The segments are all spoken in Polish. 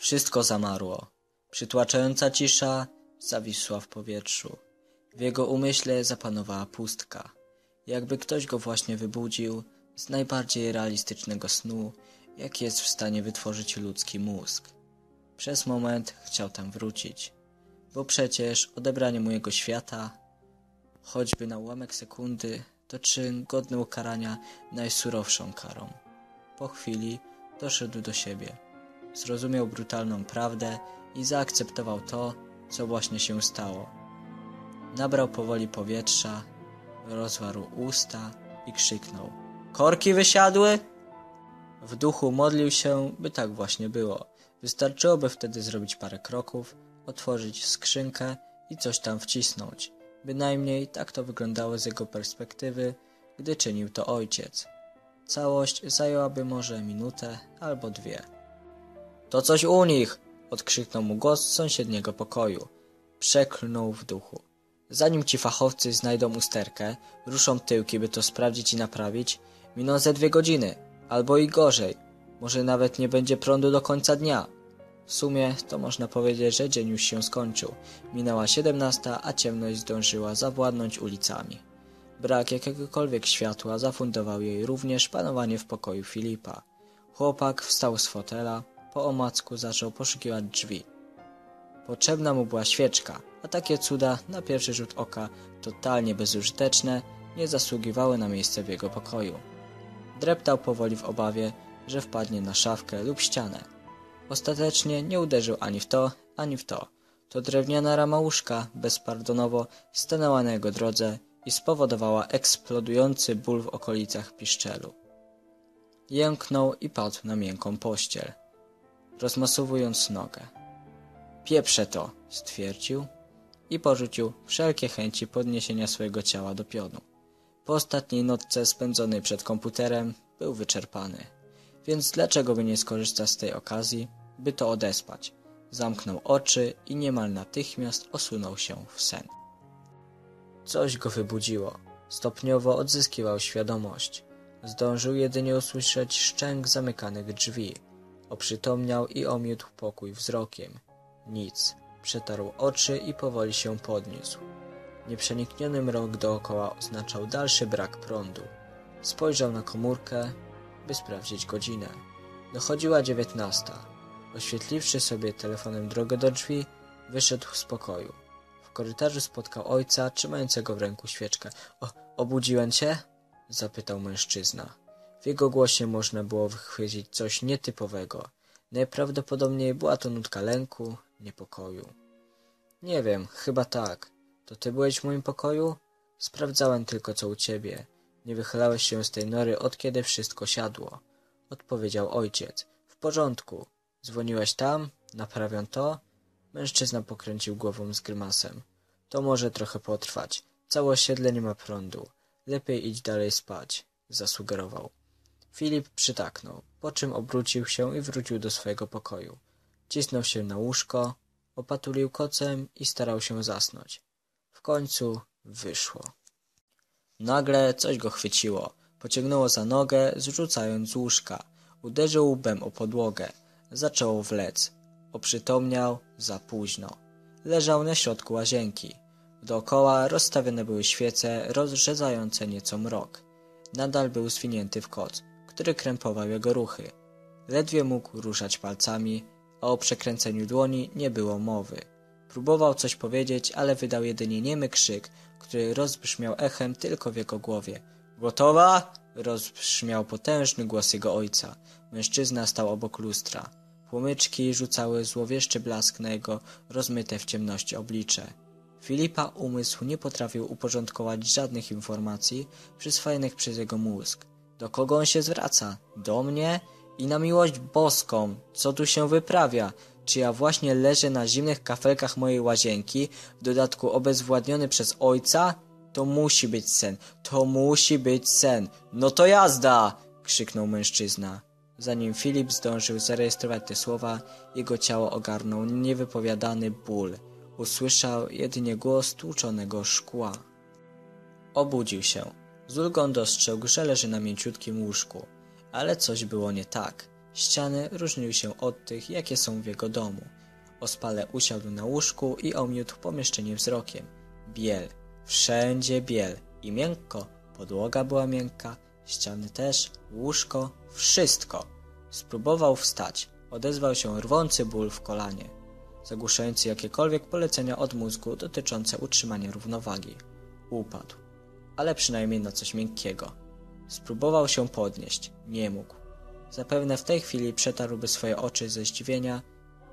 Wszystko zamarło. Przytłaczająca cisza zawisła w powietrzu. W jego umyśle zapanowała pustka. Jakby ktoś go właśnie wybudził z najbardziej realistycznego snu, jaki jest w stanie wytworzyć ludzki mózg. Przez moment chciał tam wrócić, bo przecież odebranie mu jego świata, choćby na ułamek sekundy, to czyn godny ukarania najsurowszą karą. Po chwili doszedł do siebie. Zrozumiał brutalną prawdę i zaakceptował to, co właśnie się stało. Nabrał powoli powietrza, rozwarł usta i krzyknął: Korki wysiadły? W duchu modlił się, by tak właśnie było. Wystarczyłoby wtedy zrobić parę kroków, otworzyć skrzynkę i coś tam wcisnąć. Bynajmniej tak to wyglądało z jego perspektywy, gdy czynił to ojciec. Całość zajęłaby może minutę albo dwie. To coś u nich! odkrzyknął mu głos z sąsiedniego pokoju. Przeklnął w duchu. Zanim ci fachowcy znajdą usterkę, ruszą tyłki, by to sprawdzić i naprawić, miną ze dwie godziny, albo i gorzej. Może nawet nie będzie prądu do końca dnia. W sumie to można powiedzieć, że dzień już się skończył. Minęła siedemnasta, a ciemność zdążyła zawładnąć ulicami. Brak jakiegokolwiek światła zafundował jej również panowanie w pokoju Filipa. Chłopak wstał z fotela, po omacku zaczął poszukiwać drzwi. Potrzebna mu była świeczka, a takie cuda, na pierwszy rzut oka, totalnie bezużyteczne, nie zasługiwały na miejsce w jego pokoju. Dreptał powoli w obawie, że wpadnie na szafkę lub ścianę. Ostatecznie nie uderzył ani w to, ani w to. To drewniana rama łóżka bezpardonowo stanęła na jego drodze i spowodowała eksplodujący ból w okolicach piszczelu. Jęknął i padł na miękką pościel, rozmasowując nogę. Pieprze to, stwierdził i porzucił wszelkie chęci podniesienia swojego ciała do pionu. Po ostatniej nocce spędzonej przed komputerem był wyczerpany, więc dlaczego by nie skorzystać z tej okazji, by to odespać? Zamknął oczy i niemal natychmiast osunął się w sen. Coś go wybudziło. Stopniowo odzyskiwał świadomość. Zdążył jedynie usłyszeć szczęk zamykanych drzwi. Oprzytomniał i omiótł pokój wzrokiem. Nic. Przetarł oczy i powoli się podniósł. Nieprzenikniony mrok dookoła oznaczał dalszy brak prądu. Spojrzał na komórkę, by sprawdzić godzinę. Dochodziła dziewiętnasta. Oświetliwszy sobie telefonem drogę do drzwi, wyszedł z pokoju. W korytarzu spotkał ojca, trzymającego w ręku świeczkę. O, obudziłem cię? zapytał mężczyzna. W jego głosie można było wychwycić coś nietypowego. Najprawdopodobniej była to nutka lęku, niepokoju. Nie wiem, chyba tak. To ty byłeś w moim pokoju? Sprawdzałem tylko co u ciebie. Nie wychylałeś się z tej nory od kiedy wszystko siadło. Odpowiedział ojciec. W porządku. Dzwoniłeś tam? Naprawiam to? Mężczyzna pokręcił głową z grymasem. To może trochę potrwać. Całe osiedle nie ma prądu. Lepiej idź dalej spać, zasugerował. Filip przytaknął, po czym obrócił się i wrócił do swojego pokoju. Cisnął się na łóżko, opatulił kocem i starał się zasnąć. W końcu wyszło. Nagle coś go chwyciło. Pociągnęło za nogę, zrzucając z łóżka. Uderzył łbem o podłogę. Zaczął wlec. Oprzytomniał za późno. Leżał na środku łazienki. Dookoła rozstawione były świece, rozrzedzające nieco mrok. Nadal był zwinięty w koc, który krępował jego ruchy. Ledwie mógł ruszać palcami, a o przekręceniu dłoni nie było mowy. Próbował coś powiedzieć, ale wydał jedynie niemy krzyk, który rozbrzmiał echem tylko w jego głowie. Gotowa? rozbrzmiał potężny głos jego ojca. Mężczyzna stał obok lustra. Płomyczki rzucały złowieszczy blask na jego rozmyte w ciemności oblicze. Filipa umysł nie potrafił uporządkować żadnych informacji przyswajanych przez jego mózg. Do kogo on się zwraca? Do mnie? I na miłość boską, co tu się wyprawia? Czy ja właśnie leżę na zimnych kafelkach mojej łazienki, w dodatku obezwładniony przez ojca? To musi być sen, to musi być sen. No to jazda! krzyknął mężczyzna. Zanim Filip zdążył zarejestrować te słowa, jego ciało ogarnął niewypowiadany ból. Usłyszał jedynie głos tłuczonego szkła. Obudził się. Z ulgą dostrzegł, że leży na mięciutkim łóżku. Ale coś było nie tak. Ściany różniły się od tych, jakie są w jego domu. Ospale usiadł na łóżku i omiótł pomieszczenie wzrokiem. Biel, wszędzie biel i miękko, podłoga była miękka, ściany też, łóżko, wszystko. Spróbował wstać, odezwał się rwący ból w kolanie, zagłuszający jakiekolwiek polecenia od mózgu dotyczące utrzymania równowagi. Upadł, ale przynajmniej na coś miękkiego. Spróbował się podnieść, nie mógł. Zapewne w tej chwili przetarłby swoje oczy ze zdziwienia,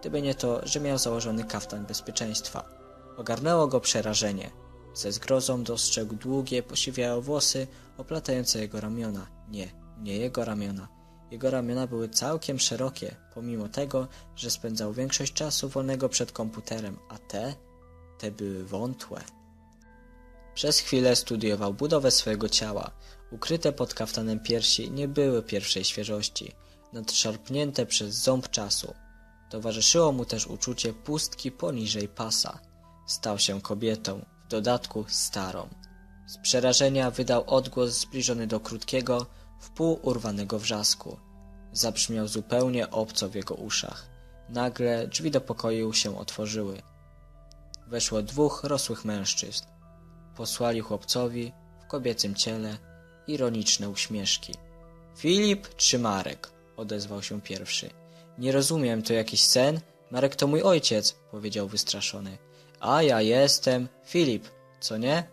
gdyby nie to, że miał założony kaftan bezpieczeństwa. Ogarnęło go przerażenie. Ze zgrozą dostrzegł długie, posiwiałe włosy oplatające jego ramiona. Nie, nie jego ramiona. Jego ramiona były całkiem szerokie, pomimo tego, że spędzał większość czasu wolnego przed komputerem, a te, te były wątłe. Przez chwilę studiował budowę swojego ciała. Ukryte pod kaftanem piersi nie były pierwszej świeżości, nadszarpnięte przez ząb czasu. Towarzyszyło mu też uczucie pustki poniżej pasa. Stał się kobietą, w dodatku starą. Z przerażenia wydał odgłos zbliżony do krótkiego, wpół urwanego wrzasku. Zabrzmiał zupełnie obco w jego uszach. Nagle drzwi do pokoju się otworzyły. Weszło dwóch rosłych mężczyzn. Posłali chłopcowi w kobiecym ciele ironiczne uśmieszki. Filip czy Marek? odezwał się pierwszy. Nie rozumiem, to jakiś sen? Marek to mój ojciec, powiedział wystraszony. A ja jestem Filip, co nie?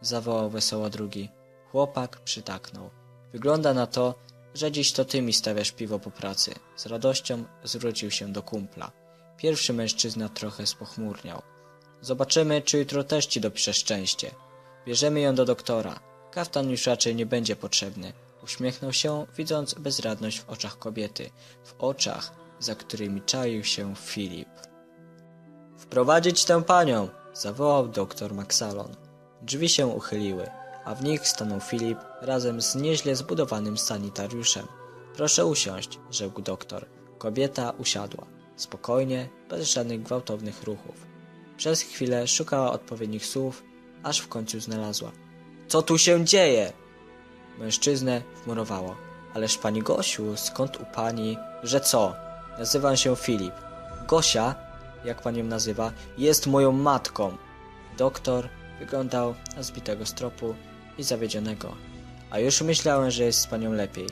zawołał wesoło drugi. Chłopak przytaknął. Wygląda na to, że dziś to ty mi stawiasz piwo po pracy. Z radością zwrócił się do kumpla. Pierwszy mężczyzna trochę spochmurniał. Zobaczymy, czy jutro też ci dopisze szczęście. Bierzemy ją do doktora. Kaftan już raczej nie będzie potrzebny. Uśmiechnął się, widząc bezradność w oczach kobiety. W oczach, za którymi czaił się Filip. Wprowadzić tę panią! zawołał doktor Maxalon. Drzwi się uchyliły, a w nich stanął Filip razem z nieźle zbudowanym sanitariuszem. Proszę usiąść, rzekł doktor. Kobieta usiadła. Spokojnie, bez żadnych gwałtownych ruchów. Przez chwilę szukała odpowiednich słów, aż w końcu znalazła. Co tu się dzieje? Mężczyznę wmurowało. Ależ pani Gosiu, skąd u pani, że co? Nazywam się Filip. Gosia, jak pan ją nazywa, jest moją matką. Doktor wyglądał na zbitego stropu i zawiedzionego. A już myślałem, że jest z panią lepiej.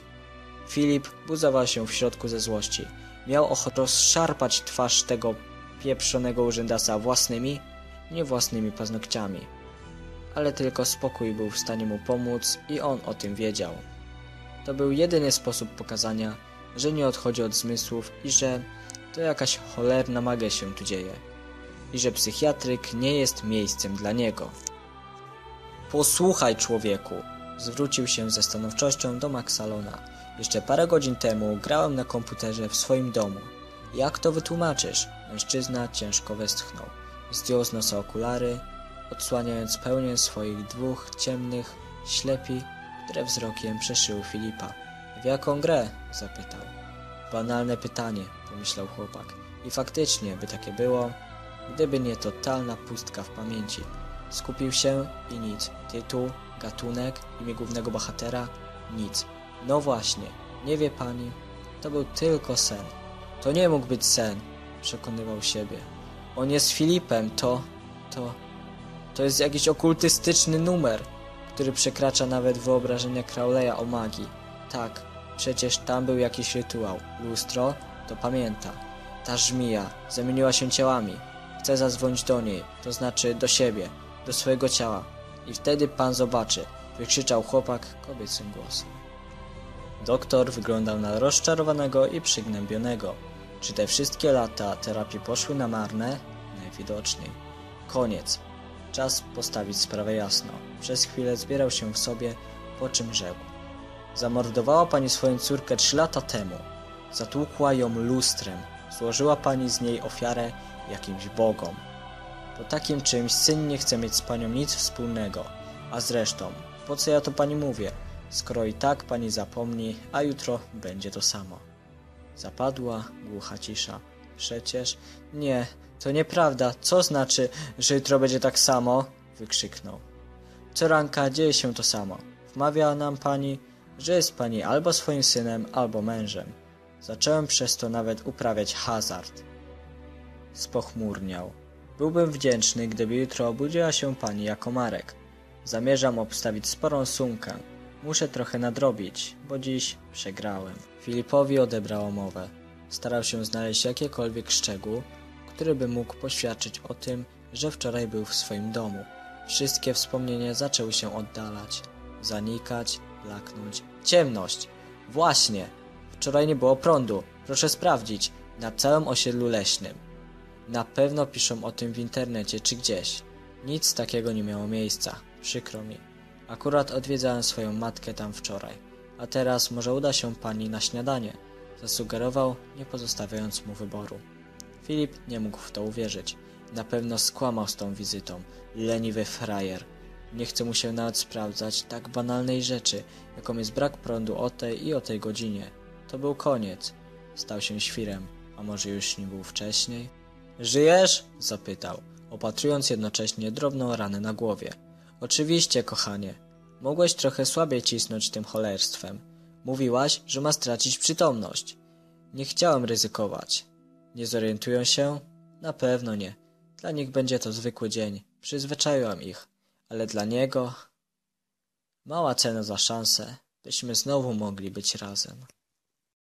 Filip buzował się w środku ze złości. Miał ochotę rozszarpać twarz tego pieprzonego urzędasa własnymi, nie własnymi paznokciami. Ale tylko spokój był w stanie mu pomóc i on o tym wiedział. To był jedyny sposób pokazania, że nie odchodzi od zmysłów i że to jakaś cholerna magia się tu dzieje. I że psychiatryk nie jest miejscem dla niego. Posłuchaj, człowieku! Zwrócił się ze stanowczością do Maxalona. Jeszcze parę godzin temu grałem na komputerze w swoim domu. Jak to wytłumaczysz? Mężczyzna ciężko westchnął. Zdjął z nosa okulary, odsłaniając pełnię swoich dwóch ciemnych ślepi, które wzrokiem przeszyły Filipa. W jaką grę? zapytał. Banalne pytanie, pomyślał chłopak. I faktycznie by takie było, gdyby nie totalna pustka w pamięci. Skupił się i nic. Tytuł, gatunek, imię głównego bohatera, nic. No właśnie, nie wie pani, to był tylko sen. To nie mógł być sen, przekonywał siebie. On jest Filipem, to, to, to jest jakiś okultystyczny numer, który przekracza nawet wyobrażenia Crowleya o magii. Tak, przecież tam był jakiś rytuał. Lustro to pamięta. Ta żmija zamieniła się ciałami. Chce zadzwonić do niej, to znaczy do siebie, do swojego ciała. I wtedy pan zobaczy, wykrzyczał chłopak kobiecym głosem. Doktor wyglądał na rozczarowanego i przygnębionego. Czy te wszystkie lata terapii poszły na marne? Najwidoczniej. Koniec. Czas postawić sprawę jasno. Przez chwilę zbierał się w sobie, po czym rzekł. Zamordowała pani swoją córkę trzy lata temu. Zatłukła ją lustrem. Złożyła pani z niej ofiarę jakimś bogom. Po takim czymś syn nie chce mieć z panią nic wspólnego. A zresztą, po co ja to pani mówię, skoro i tak pani zapomni, a jutro będzie to samo. Zapadła głucha cisza. Przecież nie, to nieprawda. Co znaczy, że jutro będzie tak samo? wykrzyknął. Co ranka dzieje się to samo. Wmawia nam pani, że jest pani albo swoim synem, albo mężem. Zacząłem przez to nawet uprawiać hazard. Spochmurniał. Byłbym wdzięczny, gdyby jutro obudziła się pani jako Marek. Zamierzam obstawić sporą sumkę. Muszę trochę nadrobić, bo dziś przegrałem. Filipowi odebrało mowę. Starał się znaleźć jakiekolwiek szczegół, który by mógł poświadczyć o tym, że wczoraj był w swoim domu. Wszystkie wspomnienia zaczęły się oddalać, zanikać, blaknąć. Ciemność! Właśnie! Wczoraj nie było prądu. Proszę sprawdzić. Na całym osiedlu leśnym. Na pewno piszą o tym w internecie czy gdzieś. Nic takiego nie miało miejsca. Przykro mi. Akurat odwiedzałem swoją matkę tam wczoraj. A teraz może uda się pani na śniadanie. Zasugerował, nie pozostawiając mu wyboru. Filip nie mógł w to uwierzyć. Na pewno skłamał z tą wizytą. Leniwy frajer. Nie chce mu się nawet sprawdzać tak banalnej rzeczy, jaką jest brak prądu o tej i o tej godzinie. To był koniec. Stał się świrem, a może już nie był wcześniej? Żyjesz? zapytał, opatrując jednocześnie drobną ranę na głowie. Oczywiście, kochanie. Mogłeś trochę słabiej cisnąć tym cholerstwem. Mówiłaś, że ma stracić przytomność. Nie chciałem ryzykować. Nie zorientują się? Na pewno nie. Dla nich będzie to zwykły dzień. Przyzwyczaiłam ich. Ale dla niego... Mała cena za szansę, byśmy znowu mogli być razem.